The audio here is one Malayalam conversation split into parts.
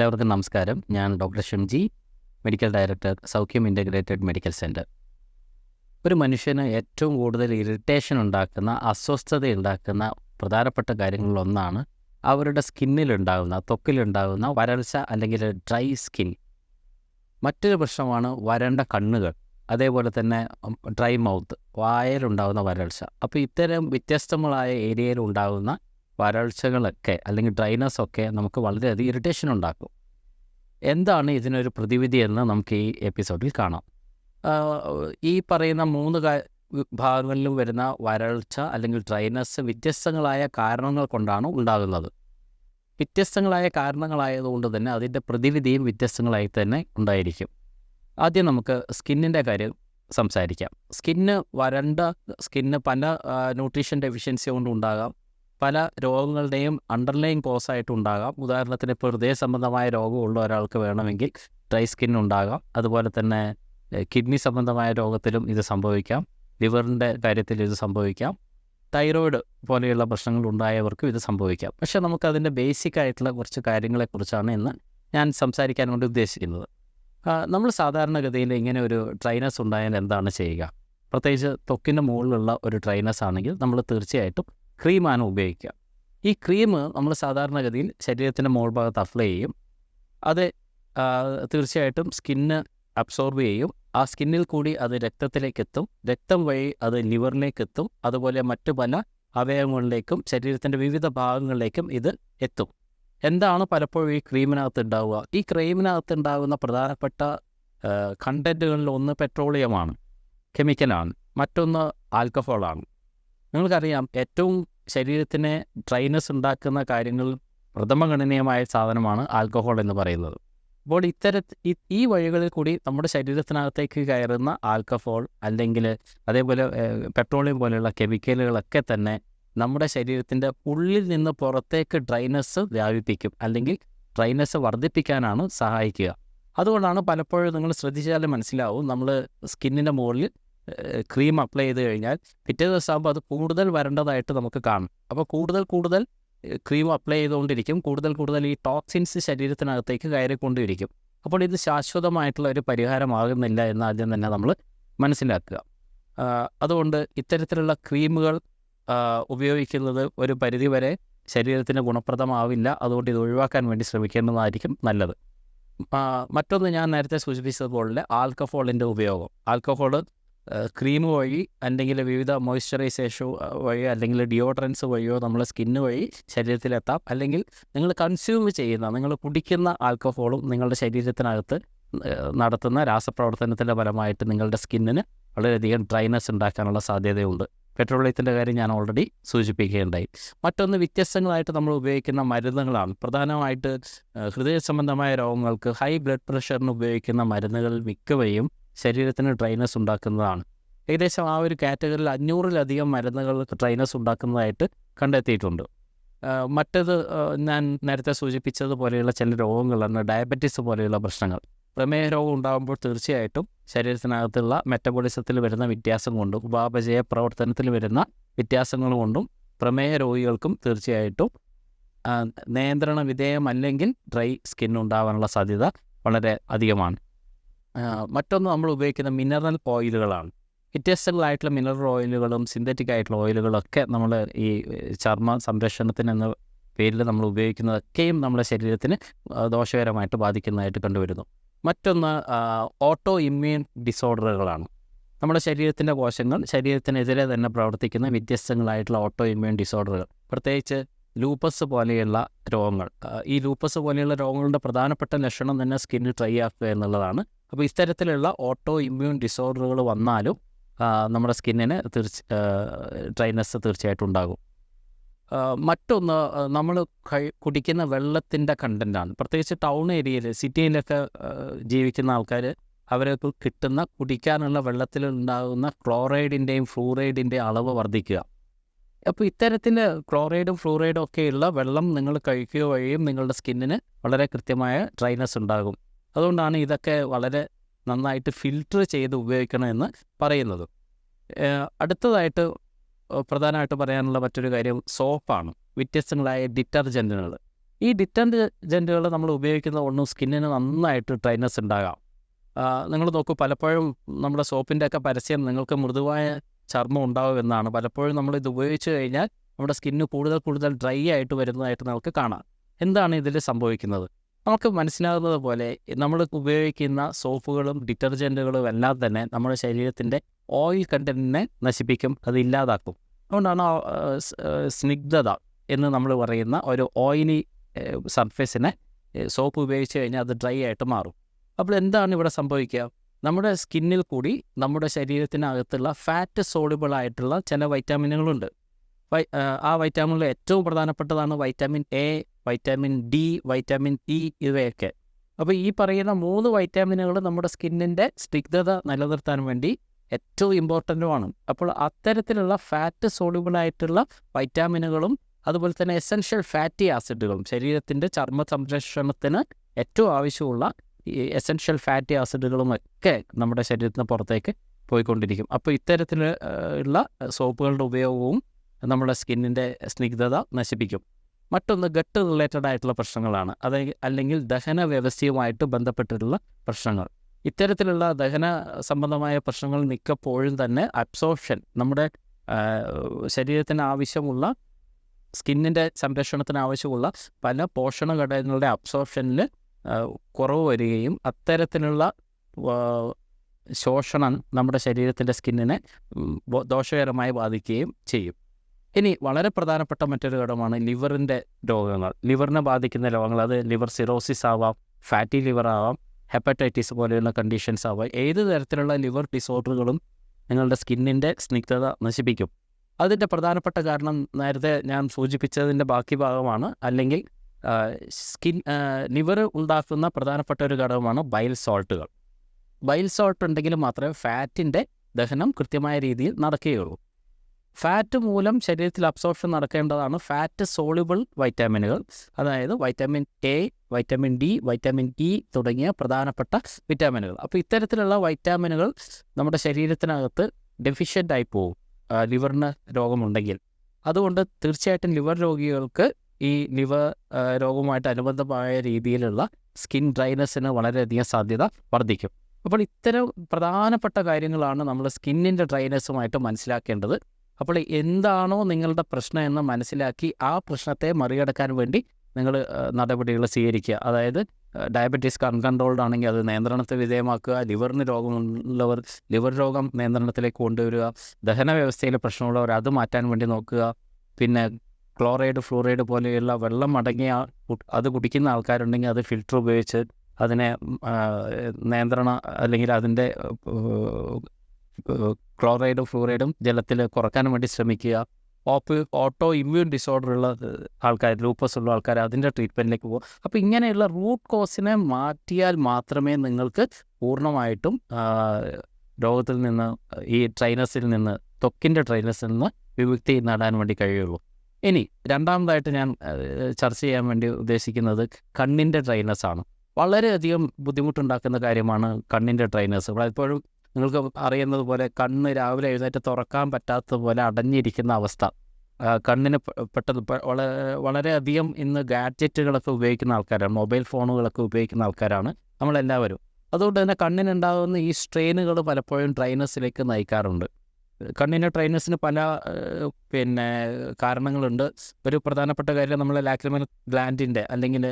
എല്ലാവർക്കും നമസ്കാരം. ഞാൻ doctor Shimji medical director Saukhyam integrated medical centre ഒരു മനുഷ്യന് ഏറ്റവും കൂടുതൽ ഇറിറ്റേഷൻ ഉണ്ടാക്കുന്ന അസ്വസ്ഥത ഉണ്ടാക്കുന്ന പ്രധാനപ്പെട്ട കാര്യങ്ങളിലൊന്നാണ് അവരുടെ സ്കിന്നിലുണ്ടാകുന്ന ത്വക്കിലുണ്ടാകുന്ന വരൾച്ച അല്ലെങ്കിൽ ഡ്രൈ സ്കിൻ. മറ്റൊരു പ്രശ്നമാണ് വരണ്ട കണ്ണുകൾ. അതേപോലെ തന്നെ ഡ്രൈ മൗത്ത് വായയിലുണ്ടാകുന്ന വരൾച്ച. അപ്പോൾ ഇത്തരം വ്യത്യസ്തങ്ങളായ ഏരിയയിൽ ഉണ്ടാകുന്ന വരൾച്ചകളൊക്കെ അല്ലെങ്കിൽ ഡ്രൈനസ് ഒക്കെ നമുക്ക് വളരെയധികം ഇറിറ്റേഷൻ ഉണ്ടാക്കും. എന്താണ് ഇതിനൊരു പ്രതിവിധി എന്ന് നമുക്ക് ഈ എപ്പിസോഡിൽ കാണാം. ഈ പറയുന്ന മൂന്ന് ഭാഗങ്ങളിലും വരുന്ന വരൾച്ച അല്ലെങ്കിൽ ഡ്രൈനസ് വ്യത്യസ്തങ്ങളായ കാരണങ്ങൾ കൊണ്ടാണ് ഉണ്ടാകുന്നത്. വ്യത്യസ്തങ്ങളായ കാരണങ്ങളായതുകൊണ്ട് തന്നെ അതിന്റെ പ്രതിവിധിയും വ്യത്യസ്തങ്ങളായി തന്നെ ഉണ്ടായിരിക്കും. ആദ്യം നമുക്ക് സ്കിന്നിന്റെ കാര്യം സംസാരിക്കാം. സ്കിന്ന് വരണ്ട സ്കിന്ന് പല ന്യൂട്രീഷൻ ഡെഫിഷ്യൻസി കൊണ്ടുണ്ടാകാം. പല രോഗങ്ങളുടെയും അണ്ടർലൈൻ കോസ് ആയിട്ട് ഉണ്ടാകാം. ഉദാഹരണത്തിന് ഇപ്പോൾ ഹൃദയ സംബന്ധമായ രോഗമുള്ള ഒരാൾക്ക് വേണമെങ്കിൽ ഡ്രൈ സ്കിൻ ഉണ്ടാകാം. അതുപോലെ തന്നെ കിഡ്നി സംബന്ധമായ രോഗത്തിലും ഇത് സംഭവിക്കാം. ലിവറിന്റെ കാര്യത്തിൽ ഇത് സംഭവിക്കാം. തൈറോയിഡ് പോലെയുള്ള പ്രശ്നങ്ങൾ ഉണ്ടായവർക്കും ഇത് സംഭവിക്കാം. പക്ഷേ നമുക്കതിന്റെ ബേസിക് ആയിട്ടുള്ള കുറച്ച് കാര്യങ്ങളെക്കുറിച്ചാണ് ഇന്ന് ഞാൻ സംസാരിക്കാൻ കൊണ്ട് ഉദ്ദേശിക്കുന്നത്. നമ്മൾ സാധാരണഗതിയിൽ ഇങ്ങനെ ഒരു ട്രൈനസ് ഉണ്ടായാൽ എന്താണ് ചെയ്യുക? പ്രത്യേകിച്ച് ത്വക്കിന്റെ മുകളിലുള്ള ഒരു ട്രൈനസ് ആണെങ്കിൽ നമ്മൾ തീർച്ചയായിട്ടും ക്രീമാണ് ഉപയോഗിക്കുക. ഈ ക്രീം നമ്മൾ സാധാരണഗതിയിൽ ശരീരത്തിന്റെ മോൾ ഭാഗത്ത് അപ്ലൈ ചെയ്യും. അത് തീർച്ചയായിട്ടും സ്കിന്ന് അബ്സോർബ് ചെയ്യും. ആ സ്കിന്നിൽ കൂടി അത് രക്തത്തിലേക്ക് എത്തും. രക്തം വഴി അത് ലിവറിലേക്ക് എത്തും. അതുപോലെ മറ്റു പല അവയവങ്ങളിലേക്കും ശരീരത്തിന്റെ വിവിധ ഭാഗങ്ങളിലേക്കും ഇത് എത്തും. എന്താണ് പലപ്പോഴും ഈ ക്രീമിനകത്ത് ഉണ്ടാവുക? ഈ ക്രീമിനകത്ത് ഉണ്ടാകുന്ന പ്രധാനപ്പെട്ട കണ്ടന്റുകളിൽ ഒന്ന് പെട്രോളിയമാണ്. കെമിക്കലാണ്. മറ്റൊന്ന് ആൽക്കഹോളാണ്. നിങ്ങൾക്കറിയാം ഏറ്റവും ശരീരത്തിന് ഡ്രൈനസ് ഉണ്ടാക്കുന്ന കാര്യങ്ങൾ പ്രഥമഗണനീയമായ സാധനമാണ് ആൽക്കഹോൾ എന്ന് പറയുന്നത്. അപ്പോൾ ഇത്തര ഈ- വഴികളിൽ കൂടി നമ്മുടെ ശരീരത്തിനകത്തേക്ക് കയറുന്ന ആൽക്കഹോൾ അല്ലെങ്കിൽ അതേപോലെ പെട്രോളിയം പോലെയുള്ള കെമിക്കലുകളൊക്കെ തന്നെ നമ്മുടെ ശരീരത്തിന്റെ ഉള്ളിൽ നിന്ന് പുറത്തേക്ക് ഡ്രൈനസ് വ്യാപിപ്പിക്കും അല്ലെങ്കിൽ ഡ്രൈനസ് വർദ്ധിപ്പിക്കാനാണ് സഹായിക്കുക. അതുകൊണ്ടാണ് പലപ്പോഴും നിങ്ങൾ ശ്രദ്ധിച്ചാൽ മനസ്സിലാവും നമ്മൾ സ്കിന്നിന്റെ മുകളിൽ ക്രീം അപ്ലൈ ചെയ്ത് കഴിഞ്ഞാൽ പിറ്റേ ദിവസമാകുമ്പോൾ അത് കൂടുതൽ വരേണ്ടതായിട്ട് നമുക്ക് കാണും. അപ്പോൾ കൂടുതൽ കൂടുതൽ ക്രീം അപ്ലൈ ചെയ്തുകൊണ്ടിരിക്കും. കൂടുതൽ കൂടുതൽ ഈ ടോക്സിൻസ് ശരീരത്തിനകത്തേക്ക് കയറിക്കൊണ്ടിരിക്കും. അപ്പോൾ ഇത് ശാശ്വതമായിട്ടുള്ള ഒരു പരിഹാരമാകുന്നില്ല എന്ന് ആദ്യം തന്നെ നമ്മൾ മനസ്സിലാക്കുക. അതുകൊണ്ട് ഇത്തരത്തിലുള്ള ക്രീമുകൾ ഉപയോഗിക്കുന്നത് ഒരു പരിധിവരെ ശരീരത്തിന് ഗുണപ്രദമാവില്ല. അതുകൊണ്ട് ഇത് ഒഴിവാക്കാൻ വേണ്ടി ശ്രമിക്കേണ്ടതായിരിക്കും നല്ലത്. മറ്റൊന്ന് ഞാൻ നേരത്തെ സൂചിപ്പിച്ചതുപോലെ ആൽക്കഹോളിന്റെ ഉപയോഗം. ആൽക്കഹോൾ ക്രീം വഴി അല്ലെങ്കിൽ വിവിധ മോയ്സ്ചറൈസേഷൻ വഴി അല്ലെങ്കിൽ ഡിയോഡ്രൻസ് വഴിയോ നമ്മളെ സ്കിന്ന് വഴി ശരീരത്തിലെത്താം. അല്ലെങ്കിൽ നിങ്ങൾ കൺസ്യൂം ചെയ്യുന്ന നിങ്ങൾ കുടിക്കുന്ന ആൽക്കഹോളും നിങ്ങളുടെ ശരീരത്തിനകത്ത് നടത്തുന്ന രാസപ്രവർത്തനത്തിന്റെ ഫലമായിട്ട് നിങ്ങളുടെ സ്കിന്നിന് വളരെയധികം ഡ്രൈനസ് ഉണ്ടാക്കാനുള്ള സാധ്യതയുണ്ട്. പെട്രോളിയത്തിന്റെ കാര്യം ഞാൻ ഓൾറെഡി സൂചിപ്പിക്കുകയുണ്ടായി. മറ്റൊന്ന് വ്യത്യസ്തങ്ങളായിട്ട് നമ്മൾ ഉപയോഗിക്കുന്ന മരുന്നുകളാണ്. പ്രധാനമായിട്ട് ഹൃദയ സംബന്ധമായ രോഗങ്ങൾക്ക് ഹൈ ബ്ലഡ് പ്രഷറിന് ഉപയോഗിക്കുന്ന മരുന്നുകൾ മിക്കവയും ശരീരത്തിന് ഡ്രൈനസ് ഉണ്ടാക്കുന്നതാണ്. ഏകദേശം ആ ഒരു കാറ്റഗറിയിൽ അഞ്ഞൂറിലധികം മരുന്നുകൾ ഡ്രൈനസ് ഉണ്ടാക്കുന്നതായിട്ട് കണ്ടെത്തിയിട്ടുണ്ട്. മറ്റത് ഞാൻ നേരത്തെ സൂചിപ്പിച്ചതുപോലെയുള്ള ചില രോഗങ്ങളാണ് ഡയബറ്റീസ് പോലെയുള്ള പ്രശ്നങ്ങൾ. പ്രമേഹ രോഗം ഉണ്ടാകുമ്പോൾ തീർച്ചയായിട്ടും ശരീരത്തിനകത്തുള്ള മെറ്റബോളിസത്തിൽ വരുന്ന വ്യത്യാസം കൊണ്ടും ഉപാപചയ പ്രവർത്തനത്തിൽ വരുന്ന വ്യത്യാസങ്ങൾ കൊണ്ടും പ്രമേഹ രോഗികൾക്കും തീർച്ചയായിട്ടും നിയന്ത്രണ വിധേയമല്ലെങ്കിൽ ഡ്രൈ സ്കിൻ ഉണ്ടാവാനുള്ള സാധ്യത വളരെ അധികമാണ്. മറ്റൊന്ന് നമ്മൾ ഉപയോഗിക്കുന്ന മിനറൽ ഓയിലുകളാണ് വ്യത്യസ്തങ്ങളായിട്ടുള്ള മിനറൽ ഓയിലുകളും സിന്തറ്റിക് ആയിട്ടുള്ള ഓയിലുകളൊക്കെ നമ്മൾ ഈ ചർമ്മ സംരക്ഷണത്തിന് എന്ന പേരിൽ നമ്മൾ ഉപയോഗിക്കുന്നതൊക്കെയും നമ്മുടെ ശരീരത്തിന് ദോഷകരമായിട്ട് ബാധിക്കുന്നതായിട്ട് കണ്ടുവരുന്നു. മറ്റൊന്ന് ഓട്ടോ ഇമ്മ്യൂൺ ഡിസോർഡറുകളാണ് നമ്മുടെ ശരീരത്തിന്റെ കോശങ്ങൾ ശരീരത്തിനെതിരെ തന്നെ പ്രവർത്തിക്കുന്ന വ്യത്യസ്തങ്ങളായിട്ടുള്ള ഓട്ടോ ഇമ്മ്യൂൺ ഡിസോർഡറുകൾ പ്രത്യേകിച്ച് ലൂപ്പസ് പോലെയുള്ള രോഗങ്ങൾ. ഈ ലൂപ്പസ് പോലെയുള്ള രോഗങ്ങളുടെ പ്രധാനപ്പെട്ട ലക്ഷണം തന്നെ സ്കിന്ന് ഡ്രൈ ആക്കുക എന്നുള്ളതാണ്. അപ്പോൾ ഇത്തരത്തിലുള്ള ഓട്ടോ ഇമ്മ്യൂൺ ഡിസോർഡറുകൾ വന്നാലും നമ്മുടെ സ്കിന്നിന് തീർച്ച ഡ്രൈനസ് തീർച്ചയായിട്ടും ഉണ്ടാകും. മറ്റൊന്ന് നമ്മൾ കഴി കുടിക്കുന്ന വെള്ളത്തിന്റെ കണ്ടന്റാണ് പ്രത്യേകിച്ച് ടൗൺ ഏരിയയിൽ സിറ്റിയിലൊക്കെ ജീവിക്കുന്ന ആൾക്കാർ അവർക്ക് കിട്ടുന്ന കുടിക്കാനുള്ള വെള്ളത്തിൽ ഉണ്ടാകുന്ന ക്ലോറൈഡിന്റെയും ഫ്ലൂറൈഡിന്റെയും അളവ് വർദ്ധിക്കുക. അപ്പോൾ ഇത്തരത്തിൽ ക്ലോറൈഡും ഫ്ലൂറൈഡും ഒക്കെയുള്ള വെള്ളം നിങ്ങൾ കഴിക്കുക വഴിയും നിങ്ങളുടെ സ്കിന്നിന് വളരെ കൃത്യമായ ഡ്രൈനസ് ഉണ്ടാകും. അതുകൊണ്ടാണ് ഇതൊക്കെ വളരെ നന്നായിട്ട് ഫിൽട്ടർ ചെയ്ത് ഉപയോഗിക്കണമെന്ന് പറയുന്നത്. അടുത്തതായിട്ട് പ്രധാനമായിട്ട് പറയാനുള്ള മറ്റൊരു കാര്യം സോപ്പാണ്. വ്യത്യസ്തങ്ങളായ ഡിറ്റർജന്റുകൾ ഈ ഡിറ്റർജന്റുകൾ നമ്മൾ ഉപയോഗിക്കുന്ന ഒന്നും സ്കിന്നിന് നന്നായിട്ട് ഡ്രൈനസ് ഉണ്ടാകാം. നിങ്ങൾ നോക്കൂ പലപ്പോഴും നമ്മുടെ സോപ്പിന്റെ ഒക്കെ പരസ്യം നിങ്ങൾക്ക് മൃദുവായ ചർമ്മം ഉണ്ടാവും എന്നാണ്. പലപ്പോഴും നമ്മൾ ഇത് ഉപയോഗിച്ച് കഴിഞ്ഞാൽ നമ്മുടെ സ്കിന്ന് കൂടുതൽ കൂടുതൽ ഡ്രൈ ആയിട്ട് വരുന്നതായിട്ട് നമുക്ക് കാണാം. എന്താണ് ഇതിൽ സംഭവിക്കുന്നത്? നമുക്ക് മനസ്സിലാകുന്നത് പോലെ നമ്മൾ ഉപയോഗിക്കുന്ന സോപ്പുകളും ഡിറ്റർജന്റുകളും എല്ലാം തന്നെ നമ്മുടെ ശരീരത്തിന്റെ ഓയിൽ കണ്ടന്റിനെ നശിപ്പിക്കും അത് ഇല്ലാതാക്കും. അതുകൊണ്ടാണ് സ്നിഗ്ധത എന്ന് നമ്മൾ പറയുന്ന ഒരു ഓയിലി സർഫേസിനെ സോപ്പ് ഉപയോഗിച്ച് കഴിഞ്ഞാൽ അത് ഡ്രൈ ആയിട്ട് മാറും. അപ്പോൾ എന്താണ് ഇവിടെ സംഭവിക്കുക? നമ്മുടെ സ്കിന്നിൽ കൂടി നമ്മുടെ ശരീരത്തിനകത്തുള്ള ഫാറ്റ് സോളിബിൾ ആയിട്ടുള്ള ചില വൈറ്റാമിനുകളുണ്ട്. ആ, വൈറ്റാമിനിൽ ഏറ്റവും പ്രധാനപ്പെട്ടതാണ് vitamin A vitamin D vitamin E ഇവയൊക്കെ. അപ്പോൾ ഈ പറയുന്ന മൂന്ന് വൈറ്റാമിനുകൾ നമ്മുടെ സ്കിന്നിന്റെ സ്നിഗ്ധത നിലനിർത്താൻ വേണ്ടി ഏറ്റവും ഇമ്പോർട്ടന്റുമാണ് അപ്പോൾ അത്തരത്തിലുള്ള ഫാറ്റ് സോളിബിളായിട്ടുള്ള വൈറ്റാമിനുകളും അതുപോലെ തന്നെ എസെൻഷ്യൽ ഫാറ്റി ആസിഡുകളും ശരീരത്തിന്റെ ചർമ്മ സംരക്ഷണത്തിന് ഏറ്റവും ആവശ്യമുള്ള ഈ എസെൻഷ്യൽ ഫാറ്റി ആസിഡുകളും ഒക്കെ നമ്മുടെ ശരീരത്തിന് പുറത്തേക്ക് പോയിക്കൊണ്ടിരിക്കും. അപ്പോൾ ഇത്തരത്തിൽ ഉള്ള സോപ്പുകളുടെ ഉപയോഗവും നമ്മുടെ സ്കിന്നിന്റെ സ്നിഗ്ധത നശിപ്പിക്കും. മറ്റൊന്ന് ഗട്ട് റിലേറ്റഡ് ആയിട്ടുള്ള പ്രശ്നങ്ങളാണ്. അത് അല്ലെങ്കിൽ ദഹന വ്യവസ്ഥയുമായിട്ട് ബന്ധപ്പെട്ടിട്ടുള്ള പ്രശ്നങ്ങൾ. ഇത്തരത്തിലുള്ള ദഹന സംബന്ധമായ പ്രശ്നങ്ങൾ മിക്കപ്പോഴും തന്നെ അബ്സോർപ്ഷൻ നമ്മുടെ ശരീരത്തിന് ആവശ്യമുള്ള സ്കിന്നിന്റെ സംരക്ഷണത്തിന് ആവശ്യമുള്ള പല പോഷണ ഘടകങ്ങളുടെ അബ്സോർപ്ഷനിൽ കുറവ് വരികയും അത്തരത്തിലുള്ള ശോഷണം നമ്മുടെ ശരീരത്തിന്റെ സ്കിന്നിനെ ദോഷകരമായി ബാധിക്കുകയും ചെയ്യും. ഇനി വളരെ പ്രധാനപ്പെട്ട മറ്റൊരു ഘടകമാണ് ലിവറിന്റെ രോഗങ്ങൾ. ലിവറിനെ ബാധിക്കുന്ന രോഗങ്ങൾ അത് ലിവർ സിറോസിസ് ആവാം ഫാറ്റി ലിവർ ആവാം ഹെപ്പറ്റൈറ്റിസ് പോലെയുള്ള കണ്ടീഷൻസ് ആവാം. ഏത് തരത്തിലുള്ള ലിവർ ഡിസോർഡറുകളും നിങ്ങളുടെ സ്കിന്നിന്റെ സ്നിഗ്ധത നശിപ്പിക്കും. അതിന്റെ പ്രധാനപ്പെട്ട കാരണം നേരത്തെ ഞാൻ സൂചിപ്പിച്ചതിന്റെ ബാക്കി ഭാഗമാണ്. അല്ലെങ്കിൽ സ്കിൻ ലിവർ ഉണ്ടാക്കുന്ന പ്രധാനപ്പെട്ട ഒരു ഘടകമാണ് ബൈൽ സോൾട്ടുകൾ. ബൈൽ സോൾട്ട് ഉണ്ടെങ്കിൽ മാത്രമേ ഫാറ്റിന്റെ ദഹനം കൃത്യമായ രീതിയിൽ നടക്കുകയുള്ളൂ. ഫാറ്റ് മൂലം ശരീരത്തിൽ അബ്സോർപ്ഷൻ നടക്കേണ്ടതാണ്. ഫാറ്റ് സോളിബിൾ വൈറ്റാമിനുകൾ അതായത് vitamin A vitamin D vitamin E തുടങ്ങിയ പ്രധാനപ്പെട്ട വിറ്റാമിനുകൾ. അപ്പോൾ ഇത്തരത്തിലുള്ള വൈറ്റാമിനുകൾ നമ്മുടെ ശരീരത്തിനകത്ത് ഡെഫിഷ്യന്റ് ആയി പോകും ലിവറിന് രോഗമുണ്ടെങ്കിൽ. അതുകൊണ്ട് തീർച്ചയായിട്ടും ലിവർ രോഗികൾക്ക് ഈ ലിവർ രോഗവുമായിട്ട് അനുബന്ധമായ രീതിയിലുള്ള സ്കിൻ ഡ്രൈനസിന് വളരെയധികം സാധ്യത വർദ്ധിക്കും. അപ്പോൾ ഇത്തരം പ്രധാനപ്പെട്ട കാര്യങ്ങളാണ് നമ്മൾ സ്കിന്നിന്റെ ഡ്രൈനസുമായിട്ട് മനസ്സിലാക്കേണ്ടത്. അപ്പോൾ എന്താണോ നിങ്ങളുടെ പ്രശ്നം എന്ന് മനസ്സിലാക്കി ആ പ്രശ്നത്തെ മറികടക്കാൻ വേണ്ടി നിങ്ങൾ നടപടികൾ സ്വീകരിക്കുക. അതായത് ഡയബറ്റീസ് അൺകൺട്രോൾഡ് ആണെങ്കിൽ അത് നിയന്ത്രണത്തെ വിധേയമാക്കുക ലിവറിന് രോഗമുള്ളവർ ലിവർ രോഗം നിയന്ത്രണത്തിലേക്ക് കൊണ്ടുവരിക ദഹന വ്യവസ്ഥയിൽ പ്രശ്നമുള്ളവർ അത് മാറ്റാൻ വേണ്ടി നോക്കുക പിന്നെ ക്ലോറൈഡ് ഫ്ലൂറൈഡ് പോലെയുള്ള വെള്ളം അടങ്ങിയ അത് കുടിക്കുന്ന ആൾക്കാരുണ്ടെങ്കിൽ അത് ഫിൽറ്റർ ഉപയോഗിച്ച് അതിനെ നിയന്ത്രണ അല്ലെങ്കിൽ അതിന്റെ ക്ലോറൈഡും ഫ്ലൂറൈഡും ജലത്തിൽ കുറയ്ക്കാൻ വേണ്ടി ശ്രമിക്കുക. ഓപ്പ് ഓട്ടോ ഇമ്മ്യൂൺ ഡിസോർഡർ ഉള്ള ആൾക്കാർ ലൂപ്പസ് ഉള്ള ആൾക്കാർ അതിന്റെ ട്രീറ്റ്മെന്റിലേക്ക് പോകും. അപ്പോൾ ഇങ്ങനെയുള്ള റൂട്ട് കോസിനെ മാറ്റിയാൽ മാത്രമേ നിങ്ങൾക്ക് പൂർണമായിട്ടും രോഗത്തിൽ നിന്ന് ഈ ട്രൈനസിൽ നിന്ന് തൊക്കിന്റെ ട്രൈനസിൽ നിന്ന് വിമുക്തി നേടാൻ വേണ്ടി കഴിയുള്ളൂ. ഇനി രണ്ടാമതായിട്ട് ഞാൻ ചർച്ച ചെയ്യാൻ വേണ്ടി ഉദ്ദേശിക്കുന്നത് കണ്ണിന്റെ ട്രൈനസ് ആണ് വളരെയധികം ബുദ്ധിമുട്ടുണ്ടാക്കുന്ന കാര്യമാണ് കണ്ണിന്റെ ഡ്രൈനസ്. പലപ്പോഴും നിങ്ങൾക്ക് അറിയുന്നത് പോലെ കണ്ണ് രാവിലെ എഴുന്നേറ്റ് തുറക്കാൻ പറ്റാത്തതുപോലെ അടഞ്ഞിരിക്കുന്ന അവസ്ഥ. കണ്ണിന് പെട്ടെന്ന് വളരെയധികം ഇന്ന് ഗാഡ്ജറ്റുകളൊക്കെ ഉപയോഗിക്കുന്ന ആൾക്കാരാണ് മൊബൈൽ ഫോണുകളൊക്കെ ഉപയോഗിക്കുന്ന ആൾക്കാരാണ് നമ്മളെല്ലാവരും. അതുകൊണ്ട് തന്നെ കണ്ണിനുണ്ടാകുന്ന ഈ സ്ട്രെയിനുകൾ പലപ്പോഴും ഡ്രൈനസിലേക്ക് നയിക്കാറുണ്ട്. കണ്ണിന്റെ ഡ്രൈനസിന് പല പിന്നെ കാരണങ്ങളുണ്ട്. ഒരു പ്രധാനപ്പെട്ട കാര്യം നമ്മളെ ലാക്രിമൽ ഗ്ലാൻഡിന്റെ അല്ലെങ്കിൽ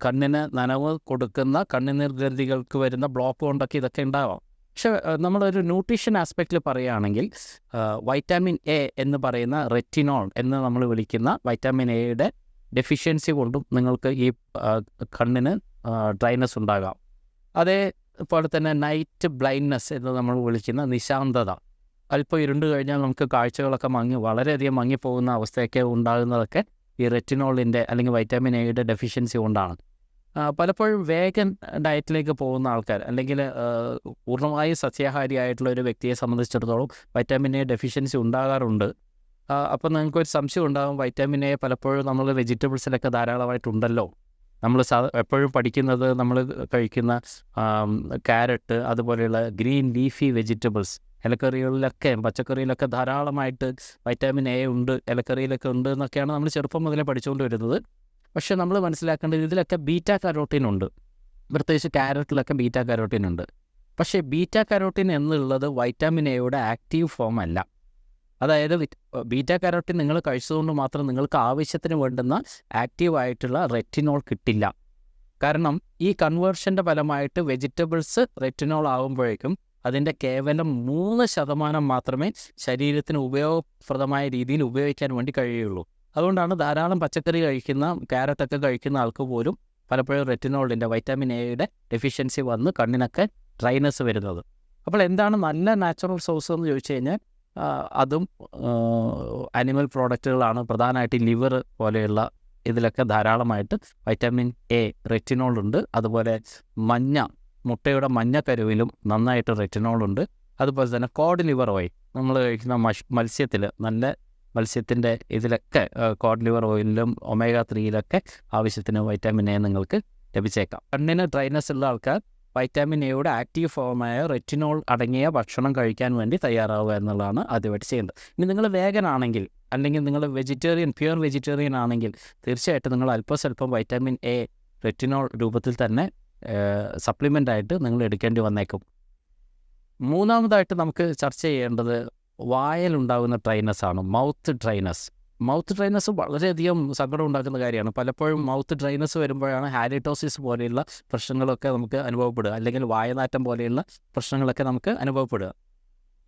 കണ്ണിന് നനവ് കൊടുക്കുന്ന കണ്ണുനീർ ഗ്രന്ഥികൾക്ക് വരുന്ന ബ്ലോക്ക് കൊണ്ടൊക്കെ ഇതൊക്കെ ഉണ്ടാവാം. പക്ഷെ നമ്മളൊരു ന്യൂട്രീഷൻ ആസ്പെക്റ്റിൽ പറയുകയാണെങ്കിൽ വൈറ്റാമിൻ എ എന്ന് പറയുന്ന റെറ്റിനോൾ എന്ന് നമ്മൾ വിളിക്കുന്ന വൈറ്റാമിൻ എയുടെ ഡെഫിഷ്യൻസി കൊണ്ടും നിങ്ങൾക്ക് ഈ കണ്ണിന് ഡ്രൈനസ് ഉണ്ടാകാം. അതേപോലെ തന്നെ നൈറ്റ് ബ്ലൈൻഡ്നെസ് എന്ന് നമ്മൾ വിളിക്കുന്ന നിശാന്തത. അല്പം ഇരുണ്ട് കഴിഞ്ഞാൽ നമുക്ക് കാഴ്ചകളൊക്കെ മങ്ങി വളരെയധികം മങ്ങിപ്പോകുന്ന അവസ്ഥയൊക്കെ ഉണ്ടാകുന്നതൊക്കെ ഈ റെറ്റിനോളിന്റെ അല്ലെങ്കിൽ വൈറ്റാമിൻ എയുടെ ഡെഫിഷ്യൻസി കൊണ്ടാണ്. പലപ്പോഴും വേഗൻ ഡയറ്റിലേക്ക് പോകുന്ന ആൾക്കാർ അല്ലെങ്കിൽ പൂർണമായി സസ്യാഹാരിയായിട്ടുള്ള ഒരു വ്യക്തിയെ സംബന്ധിച്ചിടത്തോളം വൈറ്റാമിൻ എ ഡെഫിഷ്യൻസി ഉണ്ടാകാറുണ്ട്. അപ്പോൾ നിങ്ങൾക്കൊരു സംശയം ഉണ്ടാകും വൈറ്റാമിൻ എ പലപ്പോഴും നമ്മൾ വെജിറ്റബിൾസിലൊക്കെ ധാരാളമായിട്ടുണ്ടല്ലോ. നമ്മൾ സാ എപ്പോഴും പഠിക്കുന്നത് നമ്മൾ കഴിക്കുന്ന ക്യാരറ്റ് അതുപോലെയുള്ള ഗ്രീൻ ലീഫി വെജിറ്റബിൾസ് ഇലക്കറികളിലൊക്കെ പച്ചക്കറിയിലൊക്കെ ധാരാളമായിട്ട് വൈറ്റാമിൻ എ ഉണ്ട് ഇലക്കറിയിലൊക്കെ ഉണ്ട് എന്നൊക്കെയാണ് നമ്മൾ ചെറുപ്പം മുതലേ പഠിച്ചുകൊണ്ട് വരുന്നത്. പക്ഷേ നമ്മൾ മനസ്സിലാക്കേണ്ടത് ഇതിലൊക്കെ ബീറ്റ കരോട്ടീൻ ഉണ്ട്. പ്രത്യേകിച്ച് ക്യാരറ്റിലൊക്കെ ബീറ്റ കരോട്ടീൻ ഉണ്ട്. പക്ഷേ ബീറ്റ കരോട്ടീൻ എന്നുള്ളത് വൈറ്റാമിൻ എയുടെ ആക്റ്റീവ് ഫോം അല്ല. അതായത് ബീറ്റ കരോട്ടീൻ നിങ്ങൾ കഴിച്ചതുകൊണ്ട് മാത്രം നിങ്ങൾക്ക് ആവശ്യത്തിന് വേണ്ടുന്ന ആക്റ്റീവ് ആയിട്ടുള്ള റെറ്റിനോൾ കിട്ടില്ല. കാരണം ഈ കൺവേർഷന്റെ ഫലമായിട്ട് വെജിറ്റബിൾസ് റെറ്റിനോൾ ആകുമ്പോഴേക്കും അതിന്റെ കേവലം മൂന്ന് ശതമാനം മാത്രമേ ശരീരത്തിന് ഉപയോഗപ്രദമായ രീതിയിൽ ഉപയോഗിക്കാൻ വേണ്ടി കഴിയുള്ളൂ. അതുകൊണ്ടാണ് ധാരാളം പച്ചക്കറി കഴിക്കുന്ന ക്യാരറ്റൊക്കെ കഴിക്കുന്ന ആൾക്ക് പോലും പലപ്പോഴും റെറ്റിനോളിന്റെ വൈറ്റാമിൻ എയുടെ ഡെഫിഷ്യൻസി വന്ന് കണ്ണിനൊക്കെ ഡ്രൈനസ് വരുന്നത്. അപ്പോൾ എന്താണ് നല്ല നാച്ചുറൽ സോഴ്സ് എന്ന് ചോദിച്ചു കഴിഞ്ഞാൽ അതും അനിമൽ പ്രോഡക്റ്റുകളാണ് പ്രധാനമായിട്ട് ലിവർ പോലെയുള്ള ഇതിലൊക്കെ ധാരാളമായിട്ട് വൈറ്റാമിൻ എ റെറ്റിനോൾ ഉണ്ട്. അതുപോലെ മഞ്ഞ മുട്ടയുടെ മഞ്ഞ കരുവിലും നന്നായിട്ട് റെറ്റിനോളുണ്ട് അതുപോലെ തന്നെ കോഡ് ലിവർ ഓയിൽ നമ്മൾ കഴിക്കുന്ന മത്സ്യത്തിൽ നല്ല മത്സ്യത്തിന്റെ ഇതിലൊക്കെ കോഡ് ലിവർ ഓയിലിലും ഒമേഗ ത്രീയിലൊക്കെ ആവശ്യത്തിന് വൈറ്റാമിൻ എ നിങ്ങൾക്ക് ലഭിച്ചേക്കാം. കണ്ണിന് ഡ്രൈനസ് ഉള്ള ആൾക്കാർ വൈറ്റാമിൻ എയുടെ ആക്റ്റീവ് ഫോമായ റെറ്റിനോൾ അടങ്ങിയ ഭക്ഷണം കഴിക്കാൻ വേണ്ടി തയ്യാറാവുക എന്നുള്ളതാണ് ആദ്യമായിട്ട് ചെയ്യേണ്ടത് ഇനി നിങ്ങൾ വേഗൻ ആണെങ്കിൽ അല്ലെങ്കിൽ നിങ്ങൾ വെജിറ്റേറിയൻ പ്യുവർ വെജിറ്റേറിയൻ ആണെങ്കിൽ തീർച്ചയായിട്ടും നിങ്ങൾ അല്പം സ്വല്പം വൈറ്റാമിൻ എ റെറ്റിനോൾ രൂപത്തിൽ തന്നെ സപ്ലിമെന്റ് ആയിട്ട് നിങ്ങൾ എടുക്കേണ്ടി വന്നേക്കും. മൂന്നാമതായിട്ട് നമുക്ക് ചർച്ച ചെയ്യേണ്ടത് വായലുണ്ടാകുന്ന ആണ് മൗത്ത് ഡ്രൈനസ് മൗത്ത് ഡ്രൈനസ് വളരെയധികം സങ്കടം ഉണ്ടാക്കുന്ന കാര്യമാണ്. പലപ്പോഴും മൗത്ത് ഡ്രൈനസ് വരുമ്പോഴാണ് ഹാരിറ്റോസിസ് പോലെയുള്ള പ്രശ്നങ്ങളൊക്കെ നമുക്ക് അനുഭവപ്പെടുക അല്ലെങ്കിൽ വായനാറ്റം പോലെയുള്ള പ്രശ്നങ്ങളൊക്കെ നമുക്ക് അനുഭവപ്പെടുക.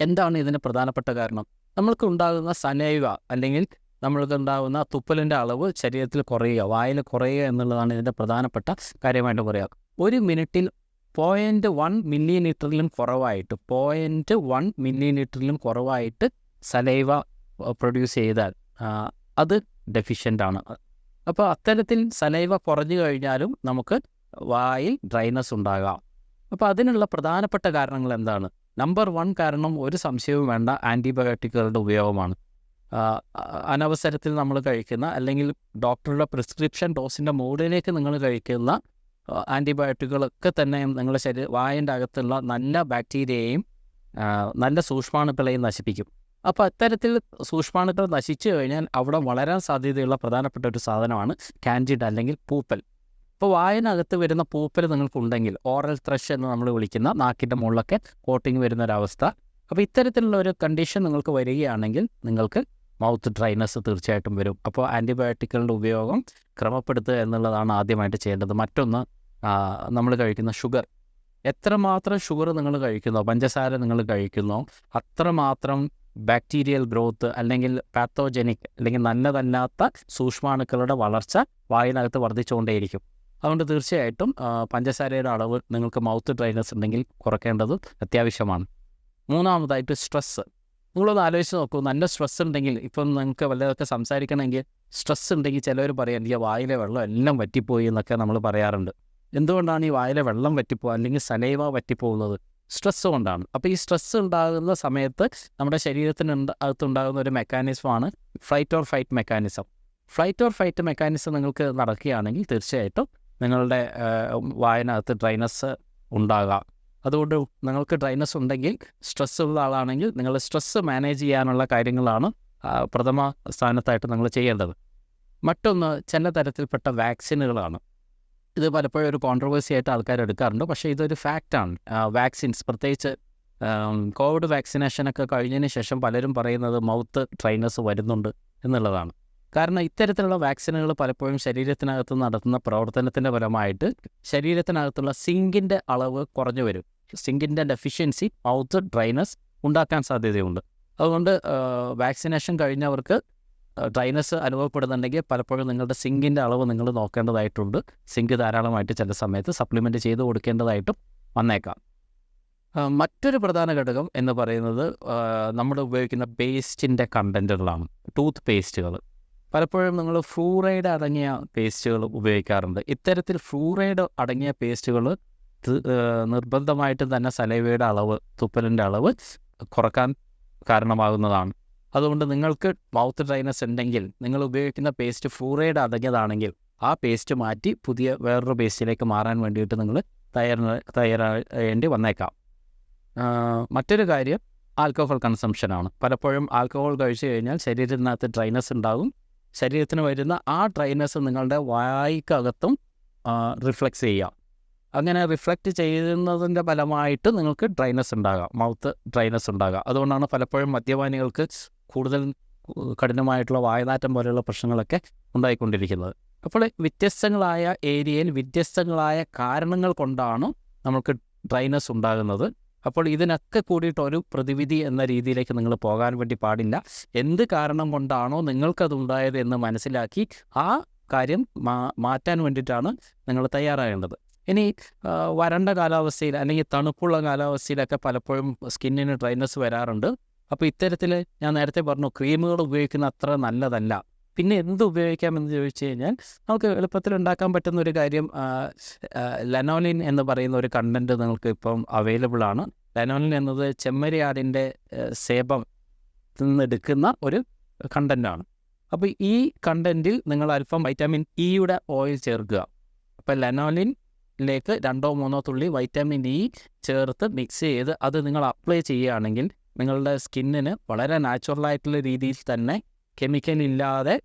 എന്താണ് ഇതിന് പ്രധാനപ്പെട്ട കാരണം? നമ്മൾക്ക് ഉണ്ടാകുന്ന സനൈവ അല്ലെങ്കിൽ നമ്മൾക്ക് ഉണ്ടാകുന്ന തുപ്പലിന്റെ അളവ് ശരീരത്തിൽ കുറയുക വായിൽ കുറയുക എന്നുള്ളതാണ് ഇതിന്റെ പ്രധാനപ്പെട്ട കാര്യമായിട്ട് പറയുക ഒരു മിനിറ്റിൽ പോയിന്റ് വൺ മില്ലി ലിറ്ററിലും കുറവായിട്ട് പോയിന്റ് വൺ മില്ലി ലിറ്ററിലും കുറവായിട്ട് സലൈവ പ്രൊഡ്യൂസ് ചെയ്താൽ അത് ഡെഫിഷ്യന്റ് ആണ്. അപ്പോൾ അത്തരത്തിൽ സലൈവ കുറഞ്ഞു കഴിഞ്ഞാലും നമുക്ക് വായിൽ ഡ്രൈനസ് ഉണ്ടാകാം. അപ്പോൾ അതിനുള്ള പ്രധാനപ്പെട്ട കാരണങ്ങൾ എന്താണ്? നമ്പർ വൺ കാരണം ഒരു സംശയവും വേണ്ട ആന്റിബയോട്ടിക്കുകളുടെ ഉപയോഗമാണ്. അനവസരത്തിൽ നമ്മൾ കഴിക്കുന്ന അല്ലെങ്കിൽ ഡോക്ടറുടെ പ്രിസ്ക്രിപ്ഷൻ ഡോസിന്റെ മുകളിലേക്ക് നിങ്ങൾ കഴിക്കുന്ന ആന്റിബയോട്ടിക്കുകളൊക്കെ തന്നെ നിങ്ങളുടെ ശരീര വായന്റെ അകത്തുള്ള നല്ല ബാക്ടീരിയയെയും നല്ല സൂക്ഷ്മാണുക്കളെയും നശിപ്പിക്കും. അപ്പോൾ അത്തരത്തിൽ സൂക്ഷ്മാണുക്കൾ നശിച്ചു കഴിഞ്ഞാൽ അവിടെ വളരാൻ സാധ്യതയുള്ള പ്രധാനപ്പെട്ട ഒരു സാധനമാണ് കാൻഡിഡ് അല്ലെങ്കിൽ പൂപ്പൽ. ഇപ്പോൾ വായനകത്ത് വരുന്ന പൂപ്പൽ നിങ്ങൾക്കുണ്ടെങ്കിൽ ഓറൽ ത്രഷ് എന്ന് നമ്മൾ വിളിക്കുന്ന നാക്കിന്റെ മുകളിലൊക്കെ കോട്ടിങ് വരുന്ന ഒരവസ്ഥ അപ്പോൾ ഇത്തരത്തിലുള്ള ഒരു കണ്ടീഷൻ നിങ്ങൾക്ക് വരികയാണെങ്കിൽ നിങ്ങൾക്ക് മൗത്ത് ഡ്രൈനസ് തീർച്ചയായിട്ടും വരും. അപ്പോൾ ആന്റിബയോട്ടിക്കുകളുടെ ഉപയോഗം ക്രമപ്പെടുത്തുക എന്നുള്ളതാണ് ആദ്യമായിട്ട് ചെയ്യേണ്ടത്. മറ്റൊന്ന് നമ്മൾ കഴിക്കുന്ന ഷുഗർ എത്രമാത്രം ഷുഗർ നിങ്ങൾ കഴിക്കുന്നോ പഞ്ചസാര നിങ്ങൾ കഴിക്കുന്നോ അത്രമാത്രം ബാക്ടീരിയൽ ഗ്രോത്ത് അല്ലെങ്കിൽ പാത്തോജനിക് അല്ലെങ്കിൽ നല്ലതല്ലാത്ത സൂക്ഷ്മാണുക്കളുടെ വളർച്ച വായിനകത്ത് വർദ്ധിച്ചുകൊണ്ടേയിരിക്കും. അതുകൊണ്ട് തീർച്ചയായിട്ടും പഞ്ചസാരയുടെ അളവ് നിങ്ങൾക്ക് മൗത്ത് ഡ്രൈനസ് ഉണ്ടെങ്കിൽ കുറയ്ക്കേണ്ടത് അത്യാവശ്യമാണ്. മൂന്നാമതായിട്ട് സ്ട്രെസ്സ് നിങ്ങളൊന്ന് ആലോചിച്ച് നോക്കൂ നല്ല സ്ട്രെസ് ഉണ്ടെങ്കിൽ ഇപ്പം നിങ്ങൾക്ക് വല്ലതൊക്കെ സംസാരിക്കണമെങ്കിൽ സ്ട്രെസ് ഉണ്ടെങ്കിൽ ചിലവർ പറയാം എനിക്ക് വായിലെ വെള്ളം എല്ലാം വറ്റിപ്പോയി എന്നൊക്കെ നമ്മൾ പറയാറുണ്ട്. എന്തുകൊണ്ടാണ് ഈ വായിലെ വെള്ളം വറ്റിപ്പോകുക അല്ലെങ്കിൽ സലൈവ വറ്റിപ്പോകുന്നത്? സ്ട്രെസ് കൊണ്ടാണ്. അപ്പോൾ ഈ സ്ട്രെസ് ഉണ്ടാകുന്ന സമയത്ത് നമ്മുടെ ശരീരത്തിന് അകത്തുണ്ടാകുന്ന ഒരു മെക്കാനിസമാണ് flight or fight mechanism flight or fight mechanism നിങ്ങൾക്ക് നടക്കുകയാണെങ്കിൽ തീർച്ചയായിട്ടും നിങ്ങളുടെ വായനകത്ത് ഡ്രൈനസ് ഉണ്ടാകാം. അതുകൊണ്ട് നിങ്ങൾക്ക് ഡ്രൈനസ് ഉണ്ടെങ്കിൽ സ്ട്രെസ് ഉള്ള ആളാണെങ്കിൽ നിങ്ങൾ സ്ട്രെസ് മാനേജ് ചെയ്യാനുള്ള കാര്യങ്ങളാണ് പ്രഥമ സ്ഥാനത്തായിട്ട് നിങ്ങൾ ചെയ്യേണ്ടത്. മറ്റൊന്ന് ചില തരത്തിൽപ്പെട്ട വാക്സിനുകളാണ് ഇത് പലപ്പോഴും ഒരു കോൺട്രവേഴ്സി ആയിട്ട് ആൾക്കാർ എടുക്കാറുണ്ട്. പക്ഷേ ഇതൊരു ഫാക്റ്റാണ് വാക്സിൻസ് പ്രത്യേകിച്ച് കോവിഡ് വാക്സിനേഷനൊക്കെ കഴിഞ്ഞതിന് ശേഷം പലരും പറയുന്നത് മൗത്ത് ട്രെയിനേഴ്സ് വരുന്നുണ്ട് എന്നുള്ളതാണ്. കാരണം ഇത്തരത്തിലുള്ള വാക്സിനുകൾ പലപ്പോഴും ശരീരത്തിനകത്ത് നടത്തുന്ന പ്രവർത്തനത്തിന്റെ ഫലമായിട്ട് ശരീരത്തിനകത്തുള്ള സിങ്കിന്റെ അളവ് കുറഞ്ഞു വരും. സിങ്കിന്റെ ഡെഫിഷ്യൻസി മൗത്ത് ഡ്രൈനസ് ഉണ്ടാക്കാൻ സാധ്യതയുണ്ട്. അതുകൊണ്ട് വാക്സിനേഷൻ കഴിഞ്ഞവർക്ക് ഡ്രൈനസ് അനുഭവപ്പെടുന്നുണ്ടെങ്കിൽ പലപ്പോഴും നിങ്ങളുടെ സിങ്കിന്റെ അളവ് നിങ്ങൾ നോക്കേണ്ടതായിട്ടുണ്ട്. സിങ്ക് ധാരാളമായിട്ട് ചില സമയത്ത് സപ്ലിമെന്റ് ചെയ്ത് കൊടുക്കേണ്ടതായിട്ടും വന്നേക്കാം. മറ്റൊരു പ്രധാന ഘടകം എന്ന് പറയുന്നത് നമ്മൾ ഉപയോഗിക്കുന്ന പേസ്റ്റിന്റെ കണ്ടന്റുകളാണ് ടൂത്ത് പേസ്റ്റുകൾ. പലപ്പോഴും നിങ്ങൾ ഫ്ലൂറൈഡ് അടങ്ങിയ പേസ്റ്റുകൾ ഉപയോഗിക്കാറുണ്ട്. ഇത്തരത്തിൽ ഫ്ലൂറൈഡ് അടങ്ങിയ പേസ്റ്റുകൾ നിർബന്ധമായിട്ടും തന്നെ സലൈവയുടെ അളവ് തുപ്പലിന്റെ അളവ് കുറയ്ക്കാൻ കാരണമാകുന്നതാണ്. അതുകൊണ്ട് നിങ്ങൾക്ക് മൗത്ത് ഡ്രൈനസ് ഉണ്ടെങ്കിൽ നിങ്ങൾ ഉപയോഗിക്കുന്ന പേസ്റ്റ് ഫ്ലൂറൈഡ് അടങ്ങിയതാണെങ്കിൽ ആ പേസ്റ്റ് മാറ്റി പുതിയ വേറൊരു പേസ്റ്റിലേക്ക് മാറാൻ വേണ്ടിയിട്ട് നിങ്ങൾ തയ്യാറ തയ്യാറേണ്ടി വന്നേക്കാം. മറ്റൊരു കാര്യം ആൽക്കഹോൾ കൺസംഷനാണ് പലപ്പോഴും ആൽക്കഹോൾ കഴിച്ചു കഴിഞ്ഞാൽ ശരീരത്തിനകത്ത് ഡ്രൈനസ് ഉണ്ടാകും. ശരീരത്തിന് വരുന്ന ആ ഡ്രൈനസ് നിങ്ങളുടെ വായിക്കകത്തും റിഫ്ലക്സ് ചെയ്യാം. അങ്ങനെ റിഫ്ലക്റ്റ് ചെയ്യുന്നതിന്റെ ഫലമായിട്ട് നിങ്ങൾക്ക് ഡ്രൈനസ് ഉണ്ടാകാം. മൗത്ത് ഡ്രൈനസ് ഉണ്ടാകാം. അതുകൊണ്ടാണ് പലപ്പോഴും മദ്യപാനികൾക്ക് കൂടുതൽ കഠിനമായിട്ടുള്ള വായനാറ്റം പോലെയുള്ള പ്രശ്നങ്ങളൊക്കെ ഉണ്ടായിക്കൊണ്ടിരിക്കുന്നത്. അപ്പോൾ വ്യത്യസ്തങ്ങളായ ഏരിയയിൽ വ്യത്യസ്തങ്ങളായ കാരണങ്ങൾ കൊണ്ടാണ് നമുക്ക് ഡ്രൈനസ് ഉണ്ടാകുന്നത്. അപ്പോൾ ഇതിനൊക്കെ കൂടിയിട്ട് ഒരു പ്രതിവിധി എന്ന രീതിയിലേക്ക് നിങ്ങൾ പോകാൻ വേണ്ടി പാടില്ല. എന്ത് കാരണം കൊണ്ടാണോ നിങ്ങൾക്കത് ഉണ്ടായത് എന്ന് മനസ്സിലാക്കി ആ കാര്യം മാറ്റാൻ വേണ്ടിയിട്ടാണ് നിങ്ങൾ തയ്യാറാകേണ്ടത്. ഇനി വരണ്ട കാലാവസ്ഥയിൽ അല്ലെങ്കിൽ തണുപ്പുള്ള കാലാവസ്ഥയിലൊക്കെ പലപ്പോഴും സ്കിന്നിന് ഡ്രൈനസ് വരാറുണ്ട്. അപ്പോൾ ഇത്തരത്തിൽ ഞാൻ നേരത്തെ പറഞ്ഞു ക്രീമുകൾ ഉപയോഗിക്കുന്ന അത്ര നല്ലതല്ല. പിന്നെ എന്ത് ഉപയോഗിക്കാമെന്ന് ചോദിച്ചു കഴിഞ്ഞാൽ നമുക്ക് എളുപ്പത്തിൽ ഉണ്ടാക്കാൻ പറ്റുന്ന ഒരു കാര്യം ലനോലിൻ എന്ന് പറയുന്ന ഒരു കണ്ടന്റ് നിങ്ങൾക്ക് ഇപ്പം അവൈലബിൾ ആണ്. ലനോലിൻ എന്നത് ചെമ്മരിയാടിന്റെ സേപം നിന്നെടുക്കുന്ന ഒരു കണ്ടന്റാണ് അപ്പോൾ ഈ കണ്ടന്റിൽ നിങ്ങൾ അല്പം വൈറ്റാമിൻ ഇയുടെ ഓയിൽ ചേർക്കുക. അപ്പോൾ ലനോലിനിലേക്ക് രണ്ടോ മൂന്നോ തുള്ളി വൈറ്റാമിൻ ഇ ചേർത്ത് മിക്സ് ചെയ്ത് അത് നിങ്ങൾ അപ്ലൈ ചെയ്യുകയാണെങ്കിൽ നിങ്ങളുടെ സ്കിന്നിന് വളരെ നാച്ചുറലായിട്ടുള്ള രീതിയിൽ തന്നെ കെമിക്കൽ ഇല്ലാതെ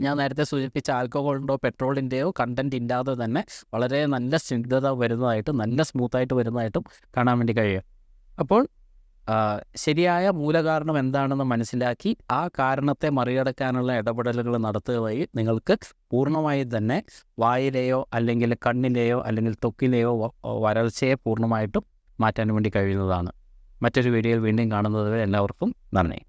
ഞാൻ നേരത്തെ സൂചിപ്പിച്ച ആൽക്കഹോളിന്റെയോ പെട്രോളിന്റെയോ കണ്ടന്റ് ഇല്ലാതെ തന്നെ വളരെ നല്ല സ്നിഗ്ധത വരുന്നതായിട്ടും നല്ല സ്മൂത്തായിട്ട് വരുന്നതായിട്ടും കാണാൻ വേണ്ടി കഴിയും. അപ്പോൾ ശരിയായ മൂലകാരണം എന്താണെന്ന് മനസ്സിലാക്കി ആ കാരണത്തെ മറികടക്കാനുള്ള ഇടപെടലുകൾ നടത്തുക വഴി നിങ്ങൾക്ക് പൂർണമായി തന്നെ വായിലെയോ അല്ലെങ്കിൽ കണ്ണിലെയോ അല്ലെങ്കിൽ ത്വക്കിലെയോ വ- വരൾച്ചയെ പൂർണമായിട്ടും മാറ്റാൻ വേണ്ടി കഴിയുന്നതാണ്. മറ്റൊരു വീഡിയോയിൽ വീണ്ടും കാണുന്നത് എല്ലാവർക്കും നന്ദി.